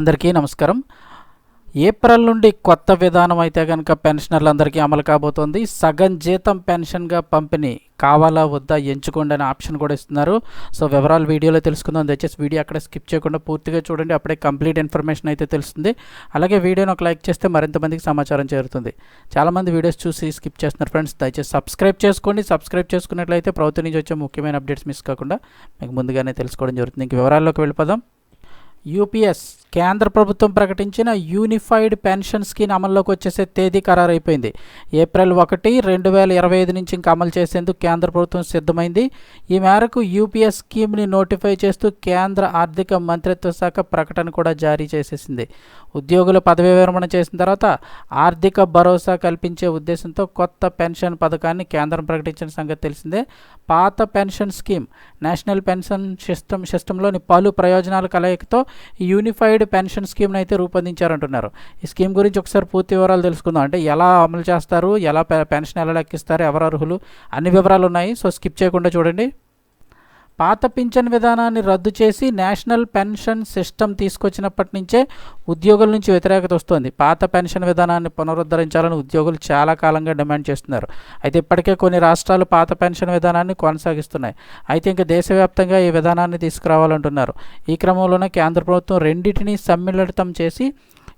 అందరికీ నమస్కారం. ఏప్రిల్ నుండి కొత్త విధానం అయితే కనుక పెన్షనర్లందరికీ అమలు కాబోతోంది. సగం జీతం పెన్షన్గా పంపిణీ కావాలా వద్దా ఎంచుకోండి అనే ఆప్షన్ కూడా ఇస్తున్నారు. సో వివరాలు వీడియోలో తెలుసుకుందాం. దయచేసి వీడియో అక్కడ స్కిప్ చేయకుండా పూర్తిగా చూడండి. అప్పుడే కంప్లీట్ ఇన్ఫర్మేషన్ అయితే తెలుస్తుంది. అలాగే వీడియోని ఒక లైక్ చేస్తే మరింత మందికి సమాచారం చేరుతుంది. చాలామంది వీడియోస్ చూసి స్కిప్ చేస్తున్నారు ఫ్రెండ్స్. దయచేసి సబ్స్క్రైబ్ చేసుకోండి. సబ్స్క్రైబ్ చేసుకున్నట్లయితే ప్రభుత్వం నుంచి వచ్చే ముఖ్యమైన అప్డేట్స్ మిస్ కాకుండా మీకు ముందుగానే తెలుసుకోవడం జరుగుతుంది. ఇంక వివరాల్లోకి వెళ్ళిపోదాం. యూపీఎస్ కేంద్ర ప్రభుత్వం ప్రకటించిన యూనిఫైడ్ పెన్షన్ స్కీమ్ అమల్లోకి వచ్చేసే తేదీ ఖరారైపోయింది. ఏప్రిల్ ఒకటి రెండు వేల ఇరవై ఐదు నుంచి ఇంకా అమలు చేసేందుకు కేంద్ర ప్రభుత్వం సిద్ధమైంది. ఈ మేరకు యూపీఎస్ స్కీమ్ని నోటిఫై చేస్తూ కేంద్ర ఆర్థిక మంత్రిత్వ శాఖ ప్రకటన కూడా జారీ చేసేసింది. ఉద్యోగులు పదవీ విరమణ చేసిన తర్వాత ఆర్థిక భరోసా కల్పించే ఉద్దేశంతో కొత్త పెన్షన్ పథకాన్ని కేంద్రం ప్రకటించిన సంగతి తెలిసిందే. పాత pension scheme national pension system సిస్టంలోని పలు ప్రయోజనాల కలయికతో యూనిఫైడ్ పెన్షన్ స్కీమ్ని అయితే రూపొందించారంటున్నారు. ఈ స్కీమ్ గురించి ఒకసారి పూర్తి వివరాలు తెలుసుకుందాం. అంటే ఎలా అమలు చేస్తారు ఎలా పె- పెన్షన్ ఎలా లెక్కిస్తారు ఎవరు అర్హులు అన్ని వివరాలు ఉన్నాయి. సో స్కిప్ చేయకుండా చూడండి. పాత పింఛన్ విధానాన్ని రద్దు చేసి నేషనల్ పెన్షన్ సిస్టమ్ తీసుకొచ్చినప్పటి నుంచే ఉద్యోగుల నుంచి వ్యతిరేకత వస్తోంది. పాత పెన్షన్ విధానాన్ని పునరుద్ధరించాలని ఉద్యోగులు చాలా కాలంగా డిమాండ్ చేస్తున్నారు. అయితే ఇప్పటికే కొన్ని రాష్ట్రాలు పాత పెన్షన్ విధానాన్ని కొనసాగిస్తున్నాయి. అయితే ఇంకా దేశవ్యాప్తంగా ఈ విధానాన్ని తీసుకురావాలంటున్నారు. ఈ క్రమంలోనే కేంద్ర ప్రభుత్వం రెండింటినీ సమ్మిళితం చేసి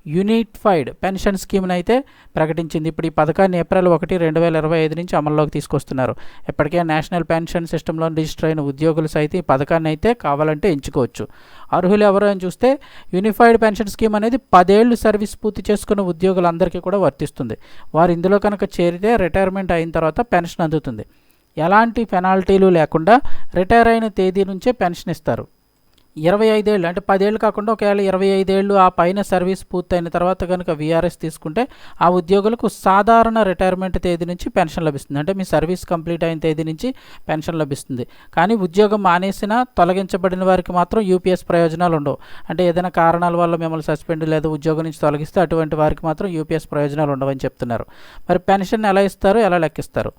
యూనిఫైడ్ పెన్షన్ స్కీమ్ని అయితే ప్రకటించింది. ఇప్పుడు ఈ పథకాన్ని ఏప్రిల్ ఒకటి రెండు వేల ఇరవై ఐదు నుంచి అమల్లోకి తీసుకొస్తున్నారు. ఇప్పటికే నేషనల్ పెన్షన్ సిస్టంలో రిజిస్టర్ అయిన ఉద్యోగులు సైతం ఈ పథకాన్ని అయితే కావాలంటే ఎంచుకోవచ్చు. అర్హులు ఎవరు అని చూస్తే యూనిఫైడ్ పెన్షన్ స్కీమ్ అనేది పదేళ్ళు సర్వీస్ పూర్తి చేసుకున్న ఉద్యోగులందరికీ కూడా వర్తిస్తుంది. వారు ఇందులో కనుక చేరితే రిటైర్మెంట్ అయిన తర్వాత పెన్షన్ అందుతుంది. ఎలాంటి పెనాల్టీలు లేకుండా రిటైర్ అయిన తేదీ నుంచే పెన్షన్ ఇస్తారు. ఇరవై ఐదేళ్ళు అంటే పదేళ్ళు కాకుండా ఒకవేళ ఇరవై ఐదేళ్ళు ఆ పైన సర్వీస్ పూర్తయిన తర్వాత కనుక వీఆర్ఎస్ తీసుకుంటే ఆ ఉద్యోగులకు సాధారణ రిటైర్మెంట్ తేదీ నుంచి పెన్షన్ లభిస్తుంది. అంటే మీ సర్వీస్ కంప్లీట్ అయిన తేదీ నుంచి పెన్షన్ లభిస్తుంది. కానీ ఉద్యోగం మానేసిన తొలగించబడిన వారికి మాత్రం యూపీఎస్ ప్రయోజనాలు ఉండవు. అంటే ఏదైనా కారణాల వల్ల మిమ్మల్ని సస్పెండ్ లేదా ఉద్యోగం నుంచి తొలగిస్తే అటువంటి వారికి మాత్రం యూపీఎస్ ప్రయోజనాలు ఉండవని చెప్తున్నారు. మరి పెన్షన్ ఎలా ఇస్తారు? ఎలా లెక్కిస్తారు?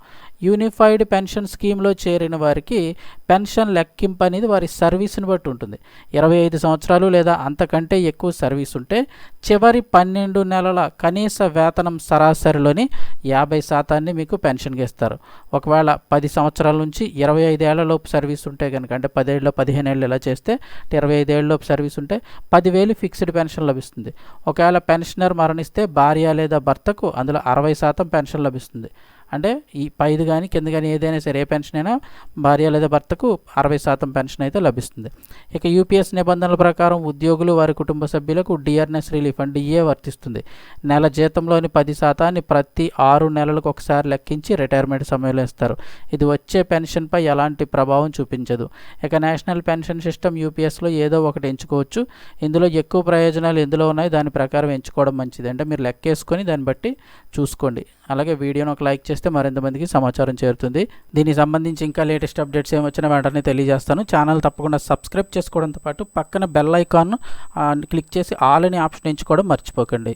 యూనిఫైడ్ పెన్షన్ స్కీమ్లో చేరిన వారికి పెన్షన్ లెక్కింపు అనేది వారి సర్వీస్ని బట్టి ఉంటుంది. ఇరవై ఐదు సంవత్సరాలు లేదా అంతకంటే ఎక్కువ సర్వీస్ ఉంటే చివరి పన్నెండు నెలల కనీస వేతనం సరాసరిలోని యాభై శాతాన్ని మీకు పెన్షన్గా ఇస్తారు. ఒకవేళ పది సంవత్సరాల నుంచి ఇరవై ఐదేళ్ళలోపు సర్వీస్ ఉంటే కనుక అంటే పదేళ్ళు పదిహేను ఏళ్ళు ఇలా చేస్తే ఇరవై ఐదేళ్ళలోపు సర్వీస్ ఉంటే పదివేలు ఫిక్స్డ్ పెన్షన్ లభిస్తుంది. ఒకవేళ పెన్షనర్ మరణిస్తే భార్య లేదా భర్తకు అందులో అరవై శాతం పెన్షన్ లభిస్తుంది. అంటే ఈ పైది కానీ కింద కానీ ఏదైనా సరే ఏ పెన్షన్ అయినా భార్య లేదా భర్తకు అరవై శాతం పెన్షన్ అయితే లభిస్తుంది. ఇక యూపీఎస్ నిబంధనల ప్రకారం ఉద్యోగులు వారి కుటుంబ సభ్యులకు డిఆర్ఎస్ రిలీఫ్ అండ్ డిఏ వర్తిస్తుంది. నెల జీతంలోని పది శాతాన్ని ప్రతి ఆరు నెలలకు ఒకసారి లెక్కించి రిటైర్మెంట్ సమయంలో ఇస్తారు. ఇది వచ్చే పెన్షన్పై ఎలాంటి ప్రభావం చూపించదు. ఇక నేషనల్ పెన్షన్ సిస్టమ్ యూపీఎస్లో ఏదో ఒకటి ఎంచుకోవచ్చు. ఇందులో ఎక్కువ ప్రయోజనాలు ఎందులో ఉన్నాయి? దాని ప్రకారం ఎంచుకోవడం మంచిది. అంటే మీరు లెక్కేసుకొని దాన్ని బట్టి చూసుకోండి. అలాగే వీడియోని ఒక లైక్ చేస్తే మరింత మందికి సమాచారం చేరుతుంది. దీనికి సంబంధించి ఇంకా లేటెస్ట్ అప్డేట్స్ ఏమొచ్చినా వెంటనే తెలియజేస్తాను. ఛానల్ తప్పకుండా సబ్స్క్రైబ్ చేసుకోవడంతో పాటు పక్కన బెల్ ఐకాన్ క్లిక్ చేసి ఆల్ అనే ఆప్షన్ ఎంచుకోవడం మర్చిపోకండి.